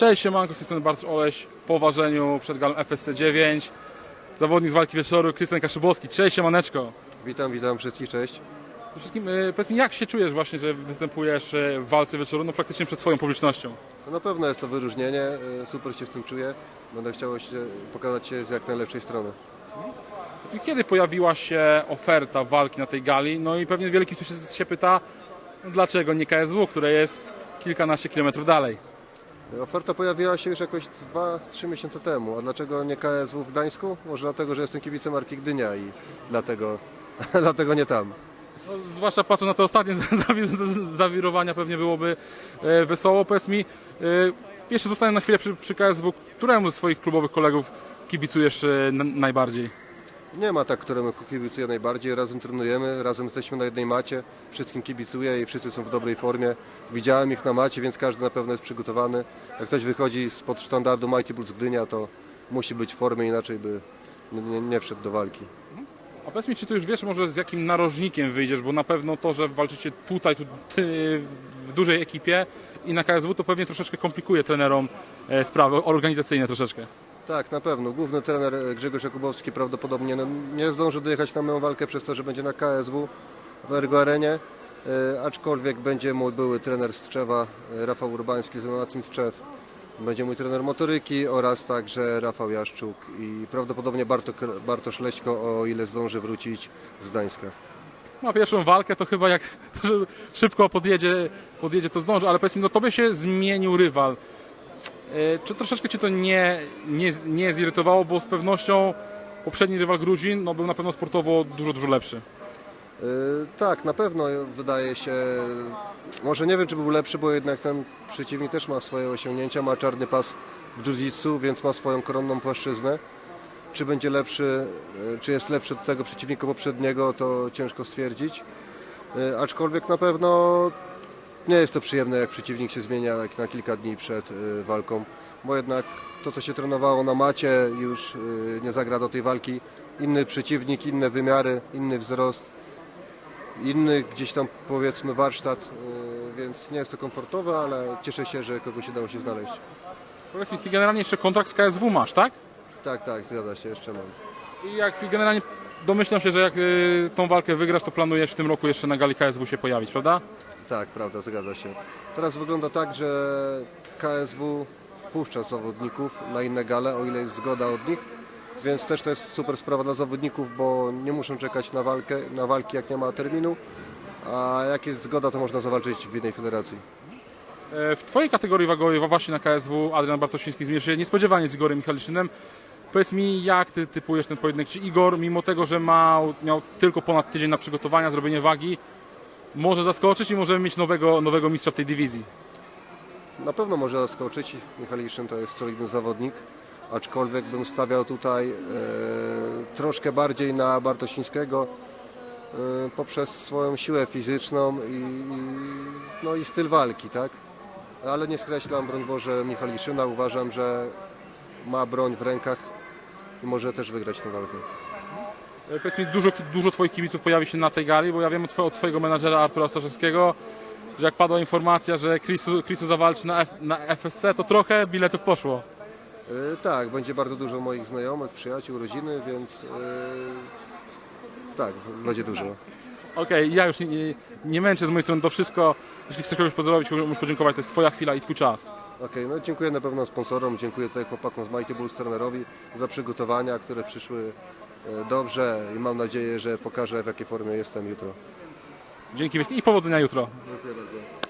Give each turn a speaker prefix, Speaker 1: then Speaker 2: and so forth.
Speaker 1: Cześć, siemanko, z tej strony Bartosz Oleś, po ważeniu przed galą FSC 9. Zawodnik z walki wieczoru, Krystian Kaszybowski. Cześć, siemaneczko.
Speaker 2: Witam, witam wszystkich, cześć.
Speaker 1: Przede wszystkim, e, powiedz mi, jak się czujesz właśnie, że występujesz e, w walce wieczoru, no praktycznie przed swoją publicznością?
Speaker 2: No na pewno jest to wyróżnienie, e, super się w tym czuję. Będę chciał się pokazać się z jak najlepszej strony.
Speaker 1: Mi, Kiedy pojawiła się oferta walki na tej gali? No i pewnie wiele ktoś się- się pyta, no dlaczego nie KSW, które jest kilkanaście kilometrów dalej?
Speaker 2: Oferta pojawiła się już jakoś 2-3 miesiące temu. A dlaczego nie KSW w Gdańsku? Może dlatego, że jestem kibicem Arki Gdynia i dlatego, dlatego nie tam.
Speaker 1: No, zwłaszcza patrząc na te ostatnie zawirowania, pewnie byłoby e, wesoło. Powiedz mi, e, jeszcze zostanę na chwilę przy, przy KSW. Któremu z swoich klubowych kolegów kibicujesz e, najbardziej?
Speaker 2: Nie ma tak, któremu kibicuję najbardziej. Razem trenujemy, razem jesteśmy na jednej macie. Wszystkim kibicuję i wszyscy są w dobrej formie. Widziałem ich na macie, więc każdy na pewno jest przygotowany. Jak ktoś wychodzi spod standardu Mighty Bulls Gdynia, to musi być w formie, inaczej by nie, nie, wszedł do walki.
Speaker 1: A powiedz mi, czy ty już wiesz może z jakim narożnikiem wyjdziesz, bo na pewno to, że walczycie tutaj, tu, ty, w dużej ekipie i na KSW, to pewnie troszeczkę komplikuje trenerom e, sprawy organizacyjne troszeczkę.
Speaker 2: Tak, na pewno. Główny trener e, Grzegorz Jakubowski prawdopodobnie no, nie zdąży dojechać na moją walkę przez to, że będzie na KSW w Ergo Arenie. E, aczkolwiek będzie mój były trener z Tczewa, e, Rafał Urbański z MMA Team Tczew. Będzie mój trener motoryki oraz także Rafał Jaszczuk i prawdopodobnie Barto, Bartosz Leśko, o ile zdąży wrócić z Gdańska.
Speaker 1: Na pierwszą walkę to chyba jak to, szybko podjedzie, podjedzie, to zdąży, ale powiedz mi, no tobie się zmienił rywal. E, Czy troszeczkę cię to nie, nie, nie zirytowało, bo z pewnością poprzedni rywal Gruzin no, był na pewno sportowo dużo, dużo lepszy.
Speaker 2: E, Tak, na pewno wydaje się, może nie wiem czy był lepszy, bo jednak ten przeciwnik też ma swoje osiągnięcia, ma czarny pas w jiu-jitsu, więc ma swoją koronną płaszczyznę. Czy będzie lepszy, e, czy jest lepszy od tego przeciwnika poprzedniego, to ciężko stwierdzić. Aczkolwiek na pewno nie jest to przyjemne, jak przeciwnik się zmienia tak na kilka dni przed e, walką, bo jednak to, co się trenowało na macie, już e, nie zagra do tej walki. Inny przeciwnik, inne wymiary, inny wzrost inny gdzieś tam powiedzmy warsztat, yy, więc nie jest to komfortowe, ale cieszę się, że kogoś udało się znaleźć.
Speaker 1: Powiedz mi, ty generalnie jeszcze kontrakt z KSW masz, tak?
Speaker 2: Tak, tak, zgadza się, jeszcze mam.
Speaker 1: I jak generalnie domyślam się, że jak y, tą walkę wygrasz, to planujesz w tym roku jeszcze na gali KSW się pojawić, prawda?
Speaker 2: Tak, prawda, zgadza się. Teraz wygląda tak, że KSW puszcza zawodników na inne gale, o ile jest zgoda od nich, więc też to jest super sprawa dla zawodników, bo nie muszą czekać na walkę, na walki jak nie ma terminu, a jak jest zgoda, to można zawalczyć w jednej federacji.
Speaker 1: E, W twojej kategorii wagowej właśnie na KSW Adrian Bartosiński zmierzy się niespodziewanie z Igorem Michaliszynem. Powiedz mi, jak ty typujesz ten pojedynek? Czy Igor, mimo tego, że ma, miał tylko ponad tydzień na przygotowania, zrobienie wagi, może zaskoczyć i możemy mieć nowego, nowego mistrza w tej dywizji?
Speaker 2: Na pewno może zaskoczyć. Michał Iszyn to jest solidny zawodnik, aczkolwiek bym stawiał tutaj e, troszkę bardziej na Bartosińskiego e, poprzez swoją siłę fizyczną i, no i styl walki, tak? Ale nie skreślam, broń Boże, Michał Iszyna. Uważam, że ma broń w rękach i może też wygrać tę walkę.
Speaker 1: E, Powiedz mi, dużo, dużo twoich kibiców pojawi się na tej gali, bo ja wiem od, od twojego menadżera Artura Staszewskiego, że jak padła informacja, że Chrisu, Chrisu zawalczy na, F, na FSC, to trochę biletów poszło.
Speaker 2: E, tak, będzie bardzo dużo moich znajomych, przyjaciół, rodziny, więc e, tak, będzie dużo.
Speaker 1: Okej, ja już nie, nie, nie męczę z mojej strony to wszystko. Jeśli chcesz kogoś pozdrowić, musisz podziękować, to jest twoja chwila i twój czas.
Speaker 2: Okej, no dziękuję na pewno sponsorom, dziękuję tutaj chłopakom z Mighty Bulls trenerowi za przygotowania, które przyszły dobrze i mam nadzieję, że pokażę w jakiej formie jestem jutro.
Speaker 1: Dzięki wielkie i powodzenia jutro.
Speaker 2: Dziękuję bardzo.